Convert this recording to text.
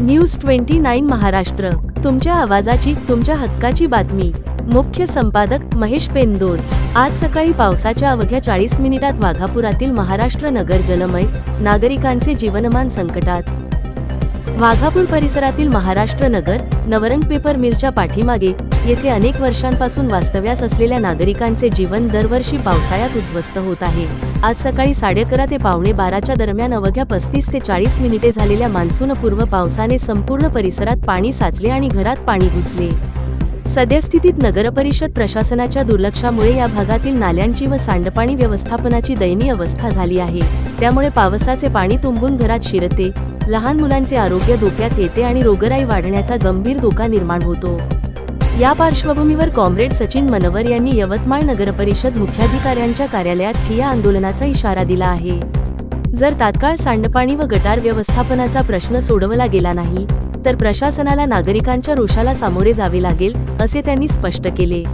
News twenty nine Maharashtra. तुमच्या आवाजाची तुमच्या हक्काची बातमी. मुख्य संपादक महेश पेंदोर. आज सकाळी पावसाच्या अवघ्या चाळीस मिनिटात वाघापुरातील महाराष्ट्र नगर जलमय नागरिकांचे जीवनमान संकटात. वाघापूर परिसरातील महाराष्ट्र नगर नवरंग पेपर मिलच्या पाठीमागे येथे अनेक वर्षांपासून वास्तव्यास असलेल्या नागरिकांचे जीवन दरवर्षी पावसाळ्यात उद्ध्वस्त होत आहे. आज सकाळी साडे अकरा ते पावणे बाराच्या दरम्यान अवघ्या पस्तीस ते चाळीस मिनिटे झालेल्या मान्सूनपूर्व पावसाने संपूर्ण परिसरात पाणी साचले आणि घरात पाणी घुसले. सद्यस्थितीत नगरपरिषद प्रशासनाच्या दुर्लक्षामुळे या भागातील नाल्यांची व सांडपाणी व्यवस्थापनाची दयनीय अवस्था झाली आहे. त्यामुळे पावसाचे पाणी तुंबून घरात शिरते. लहान मुलांचे आरोग्य धोक्यात येते आणि रोगराई वाढण्याचा गंभीर धोका निर्माण होतो. या पार्श्वभूमीवर कॉम्रेड सचिन मनवर यांनी यवतमाळ नगरपरिषद मुख्याधिकाऱ्यांच्या कार्यालयात ठिया आंदोलनाचा इशारा दिला आहे. जर तात्काळ सांडपाणी व गटार व्यवस्थापनाचा प्रश्न सोडवला गेला नाही तर प्रशासनाला नागरिकांच्या रोषाला सामोरे जावे लागेल असे त्यांनी स्पष्ट केले.